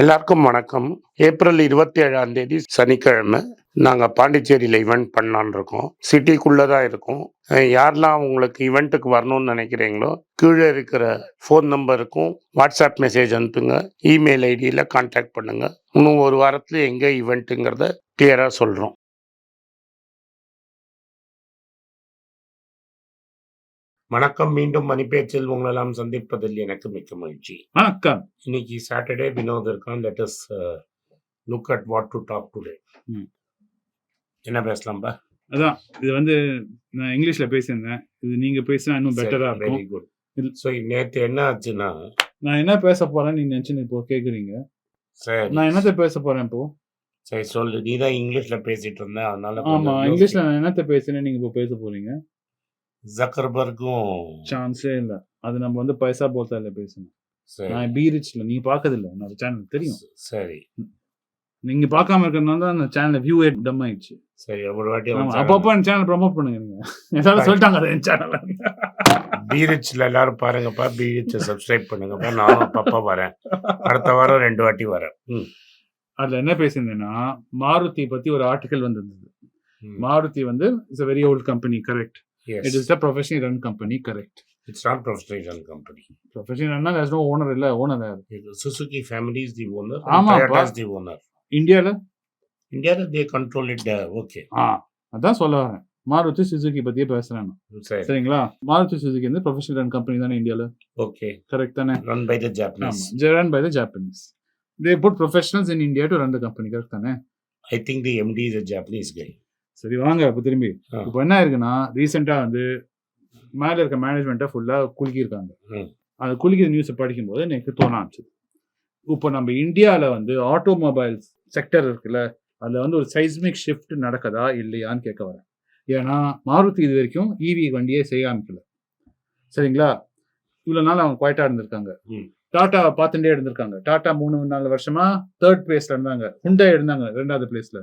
எல்லாருக்கும் வணக்கம். ஏப்ரல் இருபத்தி ஏழாம் தேதி சனிக்கிழமை நாங்கள் பாண்டிச்சேரியில் ஈவெண்ட் பண்ணலான் இருக்கோம். சிட்டிக்குள்ளே தான் இருக்கோம் யாரெல்லாம் உங்களுக்கு ஈவெண்ட்டுக்கு வரணும்னு நினைக்கிறீங்களோ கீழே இருக்கிற ஃபோன் நம்பருக்கும் வாட்ஸ்அப் மெசேஜ் அனுப்புங்க. இமெயில் ஐடியில் கான்டாக்ட் பண்ணுங்க. இன்னும் ஒரு வாரத்தில் எங்கே ஈவெண்ட்டுங்கிறத கிளியராக சொல்கிறோம் வணக்கம். மீண்டும் மணிப்பேச்சில் உங்களெல்லாம் சந்திப்பதில் எனக்கு மிக்க மகிழ்ச்சி. வணக்கம். இன்னைக்கு சாட்டர்டே வினோத் இருக்கான். Let us look at what to talk today. என்ன பேசலாம்பா அதான் இது வந்து நான் இங்கிலீஷ்ல பேசியிருந்தேன். இது நீங்க பேசினா இன்னும் பெட்டரா வெரி இருக்கும். குட் இது- ஸோ நேற்று என்ன ஆச்சுன்னா? நான் என்ன பேச போறேன்னு நீங்க நினைச்சு இப்போ கேக்குறீங்க? சரி. நான் என்னத்த பேச போறேன் இப்போ? சரி சொல்லு. நீ தான் இங்கிலீஷ்ல பேசிட்டு இருந்த அதனால ஆமா இங்கிலீஷ்ல நான் என்னத்த பேசுறேன்னு நீங்க இப்போ பேச போறீங்க? ஜக்கர்பர்க்கும் சான்ஸே இல்ல. அது நம்ம வந்து பைசா போத்தால பேசணும். நான் பி ரிச்ல நீங்க பாக்கது இல்ல என்னோட சேனல் தெரியும். சரி. நீங்க பார்க்காம இருக்கிறதுனால தான் அந்த சேனல் வியூ டம் ஆயிடுச்சு. சரி ஒரு வாட்டி அப்பப்போ என் சேனல் ப்ரோமோட் பண்ணுங்க நீங்க. எல்லாரும் சொல்லிட்டாங்க என் சேனல் பீரிச்ல எல்லாரும் பாருங்கப்பா பீரிச்சை சப்ஸ்கிரைப் பண்ணுங்கப்பா. நானும் அப்பப்போ வரேன். அடுத்த வாரம் ரெண்டு வாட்டி வரேன். அதுல என்ன பேசியிருந்தேன்னா மாருதி பத்தி ஒரு ஆர்டிகல் வந்திருந்தது. மாருதி வந்து it's a very old company correct Yes. It is a professional run company correct It's not professional company. ப்ரொஃபஷனல்னா there's no ஓனர் இல்ல owner Suzuki family is the owner. ஆமா, is the owner. இந்தியால India they control it. Uh, okay. ஆ அதான் சொல்ல வரேன் Maruti Suzuki பத்தியே பேசுறேன். சரிங்களா மாருதி சுசுகி வந்து ப்ரொஃபஷனல் ரன் கம்பெனி தானே இந்தியால Okay. கரெக்ட் தானே Run by the Japanese. ஆமா run by the Japanese they put professionals in India to run the company correct தானே I think the MD is a Japanese guy. சரி வாங்க இப்போ திரும்பி. இப்போ என்ன இருக்குன்னா ரீசெண்டா வந்து மேல இருக்க மேனேஜ்மெண்ட்டை ஃபுல்லா குலுக்கியிருக்காங்க. அந்த குலுக்கிற நியூஸை படிக்கும்போது எனக்கு தோண ஆரம்பிச்சது. இப்போ நம்ம இந்தியாவில் வந்து ஆட்டோமொபைல்ஸ் செக்டர் இருக்குல்ல அதில் வந்து ஒரு சைஸ்மிக் ஷிஃப்ட் நடக்குதா இல்லையான்னு கேட்க வரேன். ஏன்னா மாருதி இது வரைக்கும் இவி வண்டியே செய்ய ஆரம்பிக்கல சரிங்களா? இவ்வளோ நாள் அவங்க குவாய்ட்டா இருந்திருக்காங்க. டாட்டா பார்த்துட்டே இருந்திருக்காங்க. டாட்டா மூணு நாலு வருஷமா தேர்ட் பிளேஸ்ல இருந்தாங்க. ஹுண்டா இருந்தாங்க ரெண்டாவது பிளேஸ்ல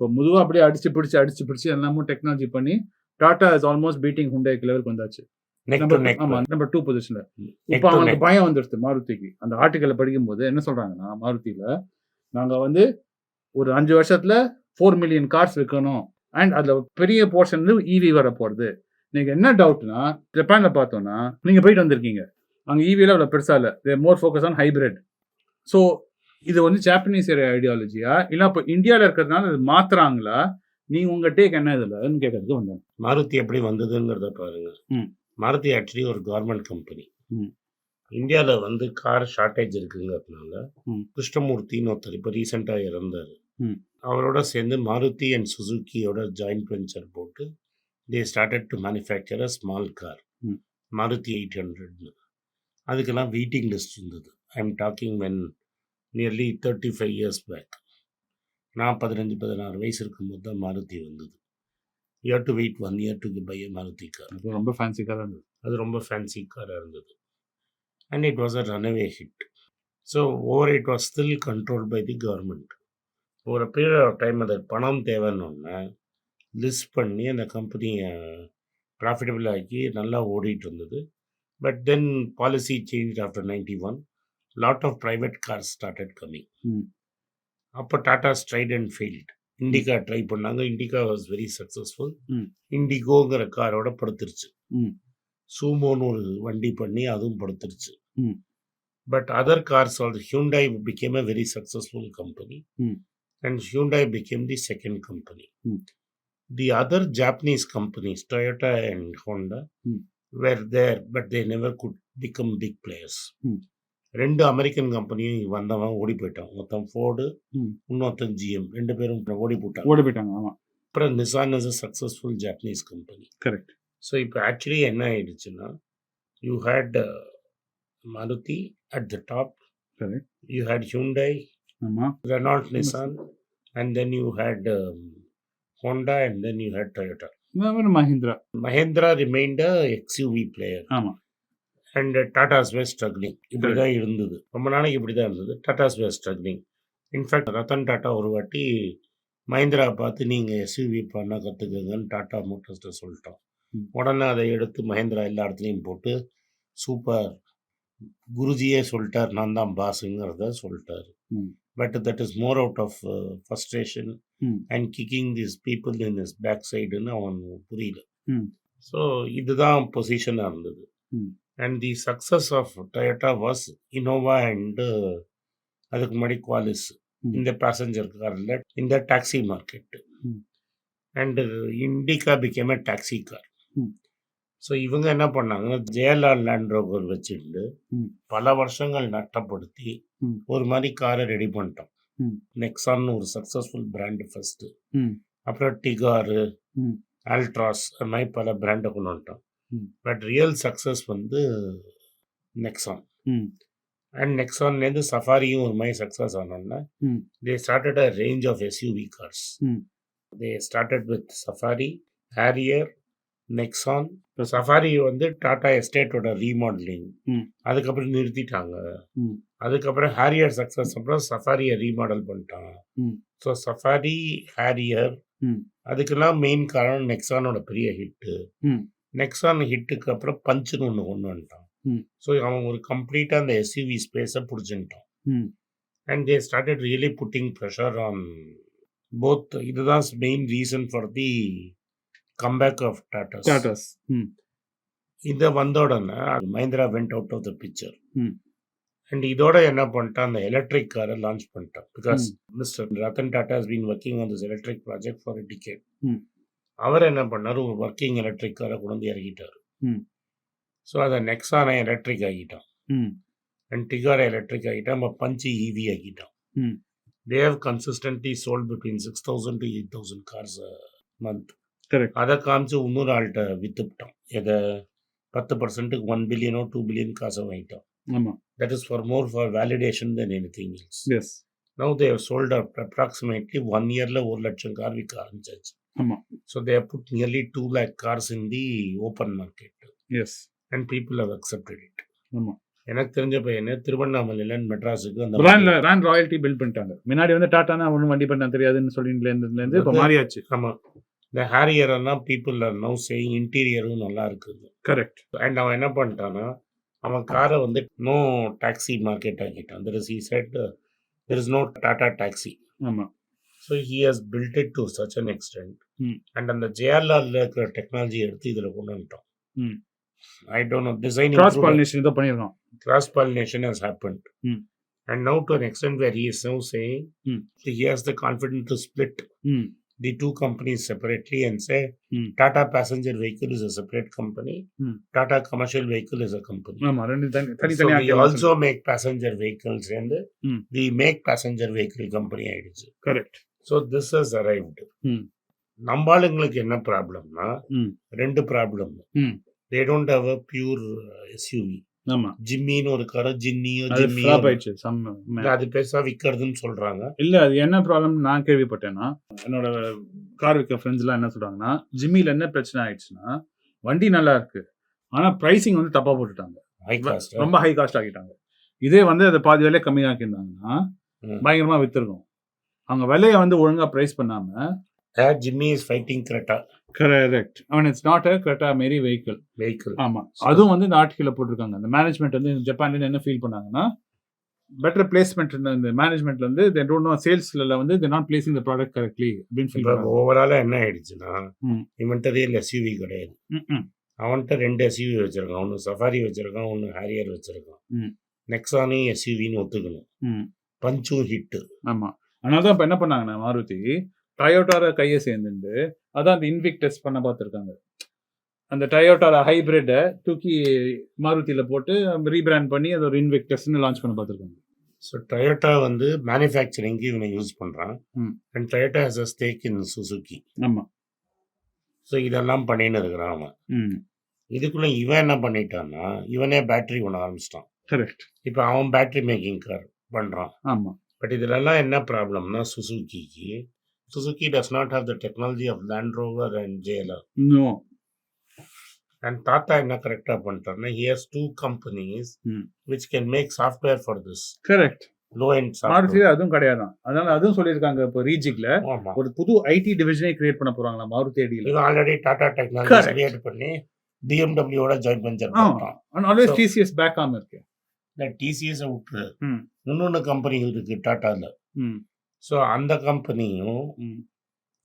இப்போ முதுவா அப்படியே அடிச்சு பிடிச்சு அடிச்சு பிடிச்சு எல்லாமும் டெக்னாலஜி பண்ணி டாடா இஸ் ஆல்மோஸ்ட் பீட்டிங் ஹுண்டாய்க்கு லெவலுக்கு வந்தாச்சு. நம்பர் டூ பொசிஷன்ல இப்போ அவங்களுக்கு. பயம் வந்துடுது மாருதிக்கு. அந்த ஆர்டிக்கலை படிக்கும்போது என்ன சொல்றாங்கன்னா மாருதியில நாங்க வந்து ஒரு அஞ்சு வருஷத்துல ஃபோர் மில்லியன் கார்ஸ் விற்கணும் அண்ட் அதுல பெரிய போர்ஷன் வந்து இவி வர போறது. நீங்க என்ன டவுட்னா ஜப்பான்ல பார்த்தோம்னா நீங்க போயிட்டு வந்திருக்கீங்க. அங்க இவில அவ்வளவு பெருசா இல்ல. More focus on hybrid so இது வந்து ஜாப்பனீஸ் ஐடியாலஜியா இல்ல இப்போ இந்தியாவில் இருக்கிறதுனால இது மாத்துறாங்களா நீ உங்க டேக் என்ன இதுலன்னு கேட்கறதுக்கு வந்தேன் மாருதி எப்படி வந்ததுங்கிறத பாருங்க. மாருதி ஆக்சுவலி ஒரு கவர்மெண்ட் கம்பெனி. இந்தியாவில் வந்து கார் ஷார்ட்டேஜ் இருக்குங்கிறதுனால. கிருஷ்ணமூர்த்தின்னு ஒருத்தர் இப்போ ரீசெண்டாக இறந்தார். அவரோட சேர்ந்து மாருதி அண்ட் சுசுக்கியோட ஜாயிண்ட் வெஞ்சர் போட்டு they started to manufacture a small car. Maruti eight ஹண்ட்ரட்னு அதுக்கெல்லாம் வெயிட்டிங் லிஸ்ட் இருந்தது I am talking when nearly thirty five years back நான் பதினஞ்சு பதினாறு வயசு இருக்கும்போது தான் மாருதி வந்தது. Year to wait one year to buy Maruti car அது ரொம்ப ஃபேன்சி காராக இருந்தது. அது ரொம்ப ஃபேன்சி காராக இருந்தது. And it was a runaway hit so over it was still control by the government ஒரு பீரியட் ஆஃப் டைம் அது பணம் தேவைன்னு லிஸ்ட் பண்ணி அந்த கம்பெனியை ப்ராஃபிட்டபிள் ஆக்கி நல்லா ஓடிட்டு இருந்தது. But then policy change after ninety one lot of private cars started coming. அப்போ Tata straight and failed Indica try பண்ணாங்க இண்டிகா வாஸ் வெரி சக்ஸஸ்ஃபுல். இண்டிகோங்கிற காரோட படுத்துருச்சு. சூமோன்னு ஒரு வண்டி பண்ணி அதுவும் படுத்துருச்சு. But other cars also Hyundai became a very successful company. And Hyundai became the second company. The other Japanese companies Toyota and Honda. Were there but they never good become big players. ரெண்டு American கம்பெனியும் வந்தவன் ஓடி போயிட்டான். மொத்தம் Ford. இன்னொருத்தன் GM ரெண்டு பேரும் ஓடி போட்டாங்க. ஓடி போயிட்டாங்க ஆமா. அப்புறம் Nissan is a successful Japanese company correct so இப்போ ஆக்சுவலி என்ன ஆயிடுச்சுன்னா you had Maruti at the top. You had Hyundai Renault Nissan and then you had Honda and then you had Toyota Mahindra Mahendra remind XUV player ஆமா. And Tatas were struggling இப்படி தான் இருந்தது ரொம்ப நாளைக்கு இப்படி தான் இருந்தது Tatas were struggling in fact Ratan Tata ஒரு வாட்டி மஹிந்திரா பார்த்து நீங்கள் எஸ்யூவி பண்ண கற்றுக்குங்கன்னு டாட்டா மோட்டர்ஸ்ட்ட சொல்லிட்டோம். உடனே அதை எடுத்து மஹேந்திரா எல்லா இடத்துலையும் போட்டு சூப்பர் குருஜியே சொல்லிட்டார் நான் தான் பாஸுங்கிறத சொல்லிட்டாரு. But that is more out of frustration ம். And kicking this people in is back சைடுன்னு அவன் புரியல. ஸோ இதுதான் பொசிஷனாக இருந்தது. And the success of Toyota was Innova and அதுக்கு முன்னாடி குவாலிஸ். இந்த பேசஞ்சர் காரில் இந்த டாக்ஸி மார்க்கெட் ம். And Indica became a taxi car. So இவங்க என்ன பண்ணாங்க ஜெயலலிதா லேண்ட் ரோவர் வச்சுட்டு. பல வருஷங்கள் நஷ்டப்படுத்தி ம். ஒரு மாதிரி காரை ரெடி பண்ணிட்டோம். நெக்ஸான் ஒரு சக்ஸஸ்ஃபுல் பிராண்டு ஃபஸ்ட்டு. அப்புறம் டிகாரு ம். ஆல்ட்ராஸ் அது மாதிரி பல பிராண்டை கொண்டு வந்துட்டோம். பட் ரியல் சக்ஸஸ் வந்து நெக்ஸான். அண்ட் நெக்ஸான்லேருந்து சஃபாரியும் ஒரு மாதிரி success ஆனோன்னா. They started a range of SUV cars. They started with Safari Harrier Nexon இப்போ சஃபாரி வந்து டாடா எஸ்டேட்டோட ரீமாடலிங். அதுக்கப்புறம் நிறுத்திட்டாங்க. அதுக்கப்புறம் ஹேரியர் சக்ஸஸ் அப்புறம் சஃபாரியை ரீமாடல் பண்ணிட்டாங்க. So Safari Harrier. அதுக்கெல்லாம் மெயின் காரணம் நெக்ஸானோட பெரிய ஹிட்டு. நெக்ஸான் ஹிட்டுக்கு அப்புறம் பஞ்சுன்னு ஒன்று கொண்டு வந்துட்டான். ஸோ அவன் ஒரு கம்ப்ளீட்டாக அந்த எஸ்யூவி ஸ்பேஸை பிடிச்சிட்டான். And they started really putting pressure on both இதுதான் main reason for the comeback of Tatas Tatas. இதை வந்த உடனே Mahindra went out of the picture. And இதோட என்ன பண்ணிட்டான் அந்த எலக்ட்ரிக் காரை லான்ச் பண்ணிட்டான் because mister Ratan Tata has been working on this electric project for decade. அவர் என்ன பண்ணார்? ஒரு ஒர்க்கிங் எலக்ட்ரிக் காரை கொண்டு வந்து இறக்கிட்டார். ஸோ அதை நெக்ஸானை எலக்ட்ரிக் ஆகிட்டான். அண்ட் டிகாரை எலக்ட்ரிக் ஆகிட்டான் நம்ம பஞ்சு இவி ஆக்கிட்டான். ம். They have consistently sold between six thousand to eight thousand cars month. அதை காமிச்சு இன்னொரு ஆள்கிட்ட வித்துப்பிட்டான். எதை? பத்து பர்சன்ட்டுக்கு ஒன் பில்லியனோ டூ பில்லியன் காசை வாங்கிட்டான். ஆமா. That is for more for validation then anything as now they sold approximately one இயரில் ஒரு லட்சம் கார் விற்க ஆரம்பிச்சாச்சு. ஆமா. So they put nearly two lakh cars in the open market as and people have accepted it ஆமா. எனக்கு தெரிஞ்ச பையனே திருவண்ணாமலையில மெட்ராஸுக்கு அந்த பிராண்ட்ல பிராண்ட் ராயல்ட்டி பில்ட் பண்ணிட்டாங்க. முன்னாடி வந்து டாட்டானா ஒன்றும் வண்டி பண்ண தெரியாதுன்னு சொல்லிட்டு இப்போ மாறியாச்சு. ஆமா. இந்த ஹேரியர் எல்லாம் பீப்புள் ஆர் நோ சேயிங் இன்டீரியரும் நல்லா இருக்குது. கரெக்ட் அண்ட் அவன் என்ன பண்ணிட்டான்னா அவன் காரை வந்து no taxi market ஆக்கிட்டான். There is he said there is no Tata taxi ஆமா. So he has built it to such an extent ம். அண்ட் அந்த ஜேஆர்ஆர்ல இருக்கிற டெக்னாலஜி எடுத்து இதில் கொண்டு வந்துட்டோம் ம். I don't know design cross pollination ஏதோ பண்ணியிருக்கோம் cross pollination has happened. Mm. And now to an extent where he is now saying Mm. he has the confidence to split ம் the two companies separately and say Mm. Tata passenger vehicle is a separate company, Mm. Tata commercial vehicle is a company. ஆமா ரெண்டு தனி So தனித்தனியாக we also make passenger vehicles and Mm. we make passenger vehicle company ஆயிடுச்சு correct So this has arrived Mm. நம்ம ஆளுங்களுக்கு என்ன ப்ராப்ளம்னா ம் ரெண்டு ப்ராப்ளம் ம் they don't have a pure SUV ஆமா. ஜிம்மின்னு ஒரு காரோ ஜின்னியோ செம்ம அது பெருசா விற்கிறதுன்னு சொல்றாங்க. இல்ல அது என்ன ப்ராப்ளம் நான் கேள்விப்பட்டேன்னா என்னோட கார் விற்க ஃப்ரெண்ட்ஸ் எல்லாம் என்ன சொல்றாங்கன்னா ஜிம்மில என்ன பிரச்சனை ஆயிடுச்சுன்னா வண்டி நல்லா இருக்கு. ஆனா பிரைசிங் வந்து தப்பா போட்டுட்டாங்க. ரொம்ப ஹை காஸ்ட் ஆக்கிட்டாங்க. இதே வந்து அதை பாதி விலை கம்மியாக்கியிருந்தாங்கன்னா. பயங்கரமா வித்துருக்கும். அவங்க விலையை வந்து ஒழுங்கா பிரைஸ் பண்ணாம Jimny is fighting Creta correct அவன் it's not a Creta merry vehicle vehicle ஆமா. அதுவும் வந்து இந்த ஆர்டிக்கல போட்டிருக்காங்க. அந்த மேனேஜ்மெண்ட் வந்து ஜப்பான்ல என்ன ஃபீல் பண்ணாங்கன்னா பெட்டர் பிளேஸ்மெண்ட் இந்த மேனேஜ்மெண்ட்ல வந்து தே டோன்ட் நோ சேல்ஸ்ல வந்து they not placing the product correctly அப்படின்னு ஃபீல் இப்போ பண்ணாங்க ஓவராலா என்ன ஆயிடுச்சுன்னா. இவன்கிட்ட ரியல் எஸ்யூவி கிடையாது. அவன்கிட்ட ரெண்டு எஸ்யூவி வச்சிருக்கான். ஒன்று சஃபாரி வச்சிருக்கான் ஒன்று ஹேரியர் வச்சிருக்கான். ம். நெக்ஸானையும் எஸ்யூவின்னு ஒத்துக்கணும். ம். பஞ்சும் ஹிட்டு ஆமா. அதனால தான் இப்போ என்ன பண்ணாங்கன்னா மாருதி டயோட்டார கையை சேர்ந்துட்டு அதான் அந்த இன்விக் டெஸ்ட் பண்ண பார்த்துருக்காங்க அந்த டயோட்டார ஹைபிரிட்டை தூக்கி மாருதியில போட்டு ரீபிராண்ட் பண்ணி அது ஒரு இன்விக் டெஸ்ட்னு லான்ச் பண்ண பார்த்துருக்காங்க ஸோ டொயோட்டா வந்து மேனுஃபேக்சரிங்க்கு இவனை யூஸ் பண்ணுறான். And Toyota has a stake in Suzuki ஆமா. ஸோ இதெல்லாம் பண்ணின்னு இருக்கிறான் அவன். ம். இதுக்குள்ள இவன் என்ன பண்ணிட்டான்னா இவனே பேட்டரி ஒன்று ஆரம்பிச்சிட்டான். கரெக்ட் இப்போ அவன் பேட்டரி மேக்கிங் கார் பண்ணுறான் ஆமா. பட் இதுலலாம் என்ன ப்ராப்ளம்னா சுசுகிக்கு Suzuki does not have the technology of Land Rover and Jaguar no and Tata என்ன கரெக்டாக பண்ணிட்டாருன்னா here's two companies. Which can make software for this correct low and Maruti அதுவும் கிடையாதான் அதனால அதுவும் சொல்லியிருக்காங்க இப்போ ரீஜிக்ல ஒரு புது ஐடி டிவிஷனே கிரியேட் பண்ண போறாங்களா மாருதி ஐடியில் ஆல்ரெடி டாடா டெக்னாலஜி. கிரியேட் பண்ணி பிஎம்டபிள்யூட join venture always TCS back ஆம இருக்கு. இந்த டிசிஎஸை விட்டுரு. ம். இன்னொன்று கம்பெனிகள் இருக்கு டாட்டாவில் ஸோ அந்த கம்பெனியும்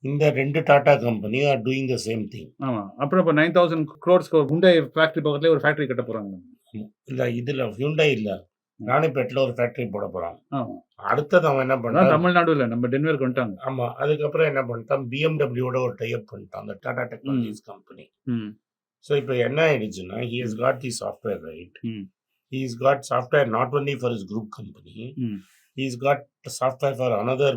இந்த ரெண்டு டாடா கம்பெனியும் are doing the same thing ஆமா. அப்புறம் இப்போ நைன் தௌசண்ட் க்ரோர்ஸ்க்கு குண்டை ஃபேக்ட்ரி பக்கத்துலேயே ஒரு ஃபேக்ட்ரி கட்ட போறாங்க. இல்லை இதில் ஹியூண்டை இல்லை. ராணிப்பேட்டில் ஒரு ஃபேக்ட்ரி போட போகிறான் அடுத்தது அவன் என்ன பண்ணான் தமிழ்நாடு இல்லை நம்ம டென்வருக்கு வந்துட்டாங்க. ஆமாம் அதுக்கப்புறம் என்ன பண்ணிட்டான் பிஎம்டபிள்யூட ஒரு டைப் பண்ணிட்டான் அந்த டாடா டெக்னாலஜிஸ் கம்பெனி ம். ஸோ இப்போ என்ன ஆயிடுச்சுன்னா he has got the software right ம் he is got software not only for is group company ம் he's got software for another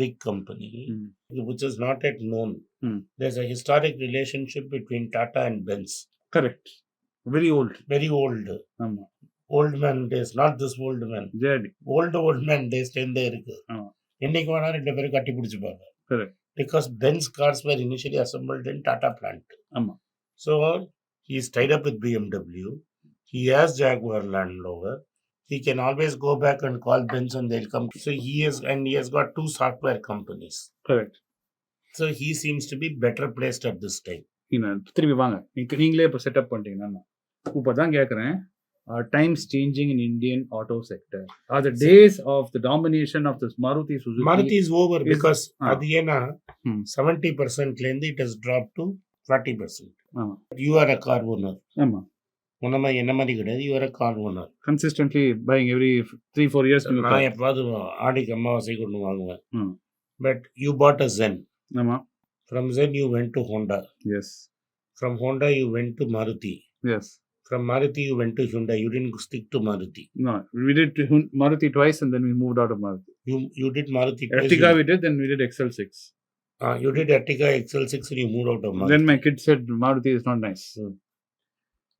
big company ம் which is not yet known Hmm. there's a historic relationship between tata and benz correct very old very old ஆமா old man days not this old man J D old old man days இருந்தே இருக்கு ஆமா. என்னைக்கு வேணா ரெண்டு பேரும் கட்டி பிடிச்சிப்பாங்க Correct. because benz cars were initially assembled in tata plant ஆமா. so he's tied up with bmw he has jaguar land rover he can always go back and call benz and they'll come so he is and he has got two software companies correct So he seems to be better placed at this time. திரும்பி வாங்க நீங்க நீங்களே இப்போ setup பண்ணிட்டீங்கன்னா இப்போ தான் கேட்குறேன் times changing in Indian auto sector are the days of the domination of this Maruti Maruti is over Is- because ah. அது ஏன்னா Hmm. செவன்டி பர்சன்ட்லேருந்து இட் has dropped to forty percent you are a car owner ஆமா உன்ன மாதிரி என்ன மாதிரி கிடையாது a car owner consistently buying every three four years நான் எப்பாவது ஆடிக்கு அமாவாசை கொண்டு வாங்குவேன். Hmm. But you bought a Zen ஆமா. From Zen you went to Honda as from Honda you went to Maruti as from Maruti you went to Hyundai you tend stick to Maruti No, we did Maruti twice and then we moved out of Maruti. You you did Maruti Ertiga we did, then we did XL6. You did Ertiga XL6 and you moved out of Maruti. Then my kid said Maruti is not nice.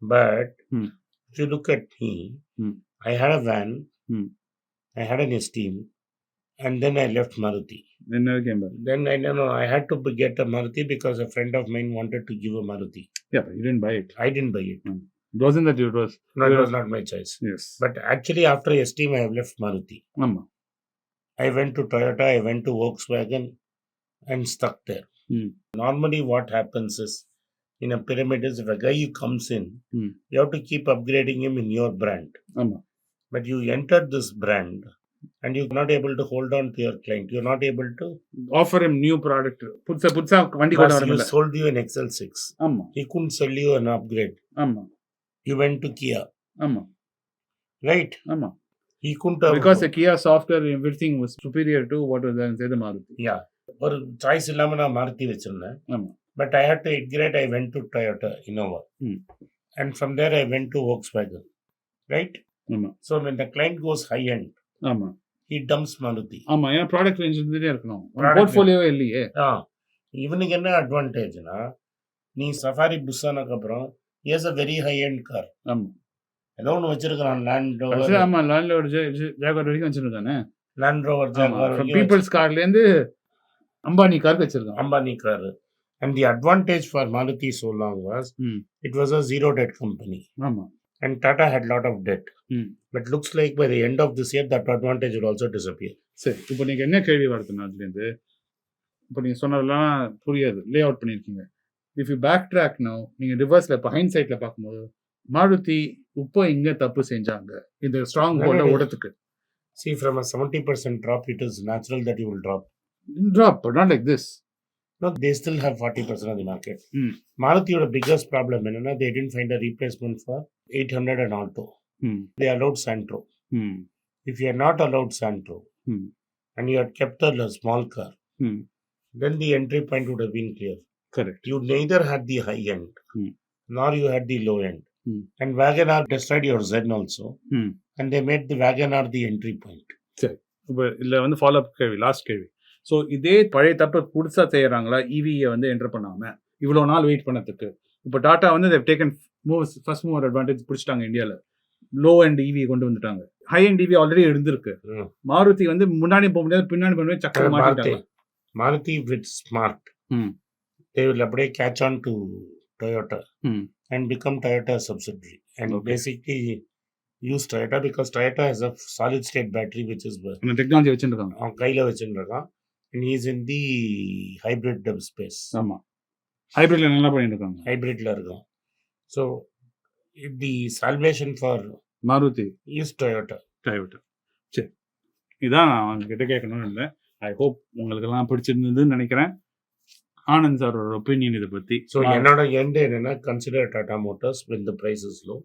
But Hmm. if you look at me, Hmm. I had a van, Hmm. I had an esteem, and then I left Maruti. Then never came back. Then I know I had to b- get a Maruti because a friend of mine wanted to give a Maruti. Yeah, but you didn't buy it. I didn't buy it. It wasn't that it was. No, it was not my choice. Yes. But actually, after esteem, I have left Maruti. Amma. I went to Toyota, I went to Volkswagen, and stuck there. Hmm. Normally, what happens is in a pyramid is if a guy comes in, Hmm. you have to keep upgrading him in your brand. Amma. but you entered this brand and you're not able to hold on to your client you're not able to Offer him new product. புதுசா புதுசா வண்டி plus you வரமில்ல sold you an excel6 ஆமா he couldn't sell you an upgrade ஆமா you went to kia ஆமா right ஆமா he couldn't have because the Kia software everything was superior to what was there inside the Maruti. yeah ஒரு choice இல்லாம நான் மாருதி வச்சிருந்தேன் ஆமா but I had to upgrade I went to Toyota Innova Hmm. And from there I went to Volkswagen. Right ஆமா. So when the client goes high end ஆமா. he dumps maruti. ஆமா ஏன்னா product range இருந்துட்டே இருக்கணும். போர்ட்ஃபோலியோவே இல்லையே. ஆ. இவனுக்கு என்ன அட்வான்டேஜ்னா நீ சஃபாரி புஷ் ஆனதுக்கப்புறம் is a very high end car ஆமா. ஏதோ ஒன்று வச்சிருக்கிறான் லேண்ட் ரோவர் ஆமா லேண்ட்லோட ஜாகர் வரைக்கும் வச்சிருக்கானே லேண்ட் ரோவர் ஜாகுவார் பீப்புள்ஸ் கார்ல இருந்து அம்பானி காருக்கு வச்சிருக்கான் Ambani car and the advantage for Maruti so long was ம். it was a zero debt company ஆமா and Tata had lot of debt. ம். But looks like by the end of this year that advantage will also disappear. சரி இப்போ நீங்க என்ன கேள்வி வருதுன்னா அதுலேருந்து இப்போ நீங்க சொன்னதெல்லாம் புரியாது லே அவுட் பண்ணியிருக்கீங்க if you backtrack no நீங்க ரிவர்ஸ்ல இப்போ ஹைண்ட் சைட்ல பார்க்கும்போது மாருதி இப்போ இங்க தப்பு செஞ்சாங்க இந்த ஸ்ட்ராங் ஹோல்ட நல்லது. ஓடத்துக்கு See, from a 70% drop, it is natural that you will drop. Drop not like this No, they still have 40% of the market. Hmm. Maruti, the biggest problem, you know, they didn't find a replacement for 800 and Alto. ம் They allowed Santro. ம் If you had not allowed Santro Hmm. and you had kept a l- small car, ம் then the entry point would have been clear. Correct You neither had the high end Hmm. nor you had the low end. Hmm. And Wagonar destroyed your Zen also. ம் And they made the Wagonar the entry point. இப்போ இதில் வந்து follow up கேள்வி last கேள்வி so இதே பழைய தப்பை புதுசாக செய்கிறாங்களா இவியை வந்து என்டர் பண்ணாமல் இவ்வளோ நாள் வெயிட் பண்ணதுக்கு. இப்போ டாட்டா வந்து they've taken move first mover advantage பிடிச்சிட்டாங்க இந்தியாவில் லோ அண்ட் இவி கொண்டு வந்துட்டாங்க. ஹை அண்ட் இவி ஆல்ரெடி இருந்திருக்கு. மாருதி வந்து முன்னாடி போக முடியாது பின்னாடி போக முடியாது சக்கர Maruti, மாட்டிட்டாங்க Maruti with smart, Hmm. they will அப்படியே Hmm. and become Toyota subsidiary. And Okay. basically use Toyota because Toyota has a solid state battery which is uh, அந்த டெக்னாலஜி வச்சுருக்காங்க அவன் கையில் வச்சுருக்கான் is in the hybrid dev space. ஆமாம் ஹைப்ரிட்ல நல்லா பண்ணிட்டு இருக்காங்க ஹைப்ரிட்ல இருக்கும். So the salvation for Maruti. Is Toyota Toyota சரி. இதான் நான் உங்ககிட்ட கேட்கணும்னு இருந்தேன் ஐ ஹோப் உங்களுக்கெல்லாம் பிடிச்சிருந்ததுன்னு நினைக்கிறேன். ஆனந்த் சாரோட ஒப்பீனியன் இதை பற்றி ஸோ என்னோட எண்ட் என்னன்னா consider Tata Motors with the prices low.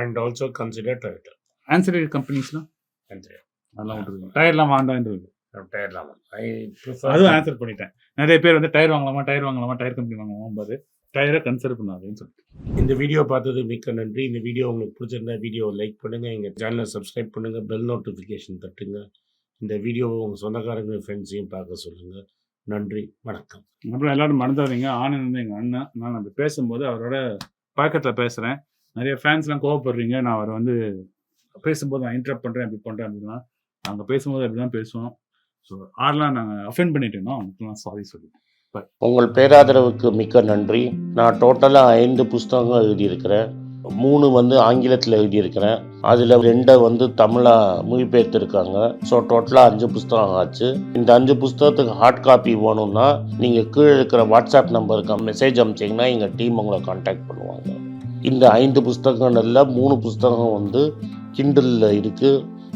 And also consider Toyota ஆன்சரி கம்பெனிஸ்லாம் அதெல்லாம் விட்டுருங்க. டயர்லாம் வாண்டான்றது டயர் ஐ அதுவும் ஆன்சர் பண்ணிட்டேன். நிறைய பேர் வந்து டயர் வாங்கலாமா டயர் வாங்கலாமா டயர் கம்பெனி வாங்கலாமா பாரு டயரை கன்சிடர் பண்ணாதுன்னு சொல்லிட்டு. இந்த வீடியோ பார்த்தது மிக்க நன்றி. இந்த வீடியோ உங்களுக்கு பிடிச்சிருந்தா வீடியோ லைக் பண்ணுங்க. எங்க சேனலை சப்ஸ்கிரைப் பண்ணுங்க. பெல் நோட்டிஃபிகேஷன் தட்டுங்க. இந்த வீடியோவை உங்க சொந்தக்காரங்க ஃப்ரெண்ட்ஸையும் பார்க்க சொல்லுங்க. நன்றி. வணக்கம். அப்புறம் எல்லாரும் மறந்துடாதீங்க. ஆனந்த் வந்து எங்கள் அண்ணன். நான் அப்படி பேசும்போது அவரோட பழக்கத்தில் பேசுகிறேன் நிறைய ஃபேன்ஸ்லாம் கோவப்படுறீங்க. நான் அவரை வந்து பேசும்போது நான் இன்டரப்ட் பண்ணுறேன் அப்படி பண்ணுறேன் அப்படின்னா நாங்கள் பேசும்போது அப்படி தான் பேசுவோம். ஸோ ஆர்லாம் நாங்கள் அஃபெண்ட் பண்ணிட்டேன்னா அவங்களுக்குலாம் சாரி சொல்லி. உங்கள் பேராதரவுக்கு மிக்க நன்றி. நான் டோட்டலாக ஐந்து புஸ்தகங்கள் எழுதியிருக்கிறேன். மூணு வந்து ஆங்கிலத்தில் எழுதியிருக்கிறேன். அதில் ரெண்டை வந்து தமிழாக மொழிபெயர்த்திருக்காங்க. ஸோ டோட்டலாக அஞ்சு புஸ்தகம் ஆச்சு. இந்த அஞ்சு புஸ்தகத்துக்கு ஹார்ட் காப்பி வேணும்னா நீங்கள் கீழே இருக்கிற வாட்ஸ்அப் நம்பருக்கு மெசேஜ் அனுப்பிச்சிங்கன்னா எங்கள் டீம் உங்களை காண்டாக்ட் பண்ணுவாங்க. இந்த ஐந்து புஸ்தகங்கள்ல மூணு புஸ்தகம் வந்து கிண்டலில் இருக்குது